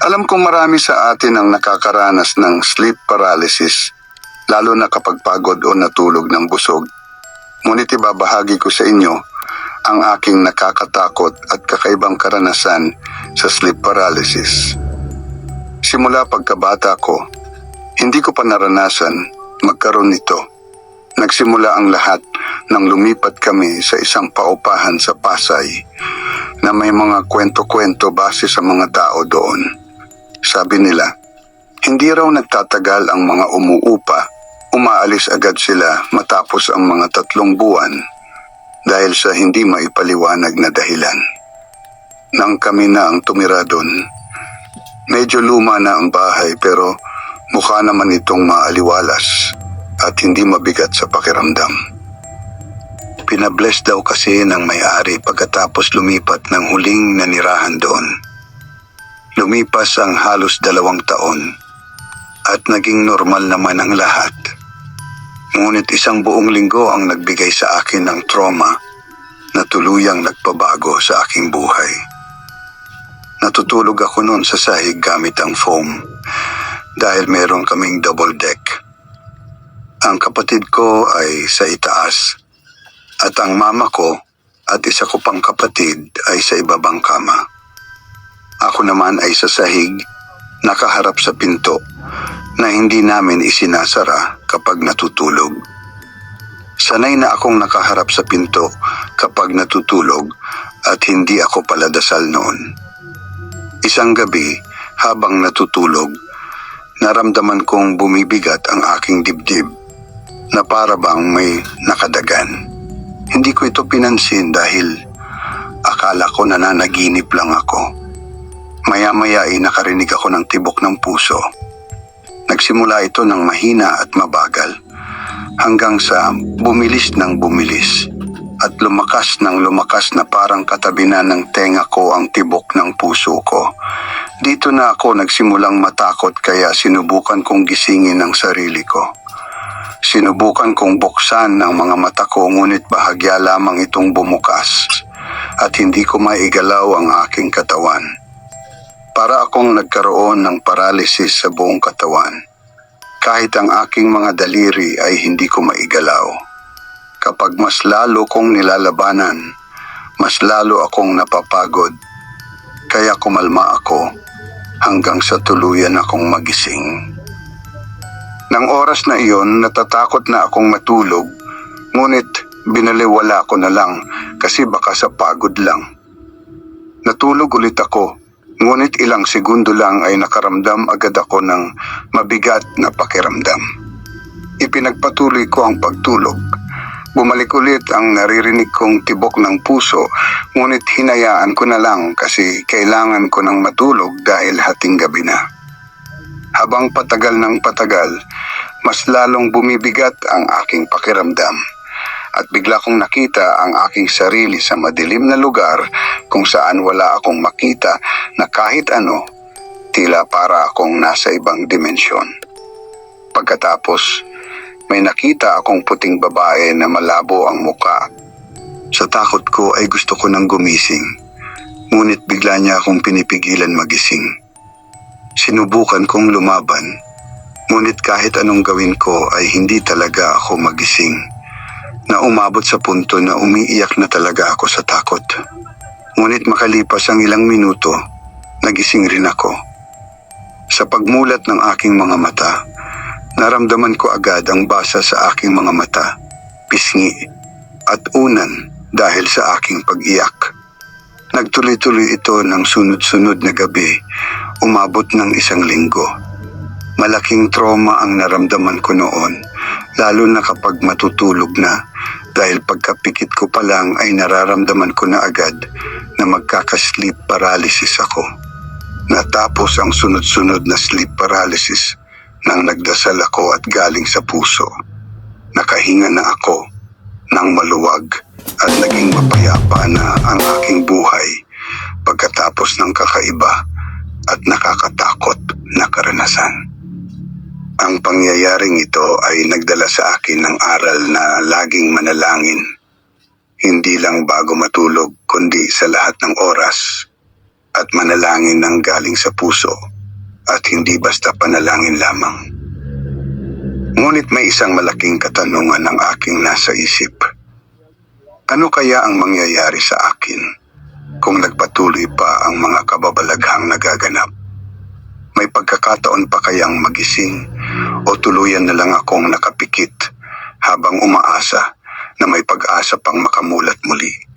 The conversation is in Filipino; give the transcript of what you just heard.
Alam kong marami sa atin ang nakakaranas ng sleep paralysis, lalo na kapag pagod o natulog ng busog. Ngunit ibabahagi ko sa inyo ang aking nakakatakot at kakaibang karanasan sa sleep paralysis. Simula pagkabata ko, hindi ko pa naranasan magkaroon nito. Nagsimula ang lahat nang lumipat kami sa isang paupahan sa Pasay na may mga kwento-kwento base sa mga tao doon. Sabi nila, hindi raw nagtatagal ang mga umuupa, umaalis agad sila matapos ang mga tatlong buwan dahil sa hindi maipaliwanag na dahilan. Nang kami na ang tumira doon, medyo luma na ang bahay pero mukha naman itong maaliwalas at hindi mabigat sa pakiramdam. Pinabless daw kasi ng may-ari pagkatapos lumipat ng huling nanirahan doon. Lumipas ang halos dalawang taon at naging normal naman ang lahat. Ngunit isang buong linggo ang nagbigay sa akin ng trauma na tuluyang nagpabago sa aking buhay. Natutulog ako noon sa sahig gamit ang foam dahil meron kaming double deck. Ang kapatid ko ay sa itaas at ang mama ko at isa ko pang kapatid ay sa ibabang kama. Ako naman ay sa sahig, nakaharap sa pinto na hindi namin isinasara kapag natutulog. Sanay na akong nakaharap sa pinto kapag natutulog at hindi ako paladasal noon. Isang gabi, habang natutulog, naramdaman kong bumibigat ang aking dibdib na para bang may nakadagan. Hindi ko ito pinansin dahil akala ko nananaginip lang ako. Maya-maya ay nakarinig ako ng tibok ng puso. Nagsimula ito ng mahina at mabagal hanggang sa bumilis ng bumilis at lumakas ng lumakas na parang katabi na ng tenga ko ang tibok ng puso ko. Dito na ako nagsimulang matakot kaya sinubukan kong gisingin ang sarili ko. Sinubukan kong buksan ng mga mata ko ngunit bahagya lamang itong bumukas at hindi ko maigalaw ang aking katawan. Akong nagkaroon ng paralysis sa buong katawan. Kahit ang aking mga daliri ay hindi ko maigalaw. Kapag mas lalo kong nilalabanan, mas lalo akong napapagod. Kaya kumalma ako hanggang sa tuluyan akong magising. Nang oras na iyon, natatakot na akong matulog, ngunit binaliwala ko na lang kasi baka sa pagod lang. Natulog ulit ako, ngunit ilang segundo lang ay nakaramdam agad ako ng mabigat na pakiramdam. Ipinagpatuloy ko ang pagtulog. Bumalik ulit ang naririnig kong tibok ng puso, ngunit hinayaan ko na lang kasi kailangan ko ng matulog dahil hating gabi na. Habang patagal ng patagal, mas lalong bumibigat ang aking pakiramdam. At bigla kong nakita ang aking sarili sa madilim na lugar kung saan wala akong makita na kahit ano, tila para akong nasa ibang dimensyon. Pagkatapos, may nakita akong puting babae na malabo ang muka. Sa takot ko ay gusto ko nang gumising, ngunit bigla niya akong pinipigilan magising. Sinubukan kong lumaban, ngunit kahit anong gawin ko ay hindi talaga ako magising. Na umabot sa punto na umiiyak na talaga ako sa takot. Ngunit makalipas ang ilang minuto, nagising rin ako. Sa pagmulat ng aking mga mata, naramdaman ko agad ang basa sa aking mga mata, pisngi, at unan dahil sa aking pag-iyak. Nagtuloy-tuloy ito ng sunod-sunod na gabi, umabot ng isang linggo. Malaking trauma ang naramdaman ko noon, lalo na kapag matutulog na, dahil pagkapikit ko pa lang ay nararamdaman ko na agad na magkaka-sleep paralysis ako. Natapos ang sunod-sunod na sleep paralysis nang nagdasal ako at galing sa puso. Nakahinga na ako ng maluwag at naging mapayapa na ang aking buhay pagkatapos ng kakaiba at nakakatakot na karanasan. Ang pangyayaring ito ay nagdala sa akin ng aral na laging manalangin. Hindi lang bago matulog kundi sa lahat ng oras at manalangin ng galing sa puso at hindi basta panalangin lamang. Ngunit may isang malaking katanungan ang aking nasa isip. Ano kaya ang mangyayari sa akin kung nagpatuloy pa ang mga kababalaghang nagaganap? May pagkakataon pa kayang magising o tuluyan na lang akong nakapikit habang umaasa na may pag-asa pang makamulat muli.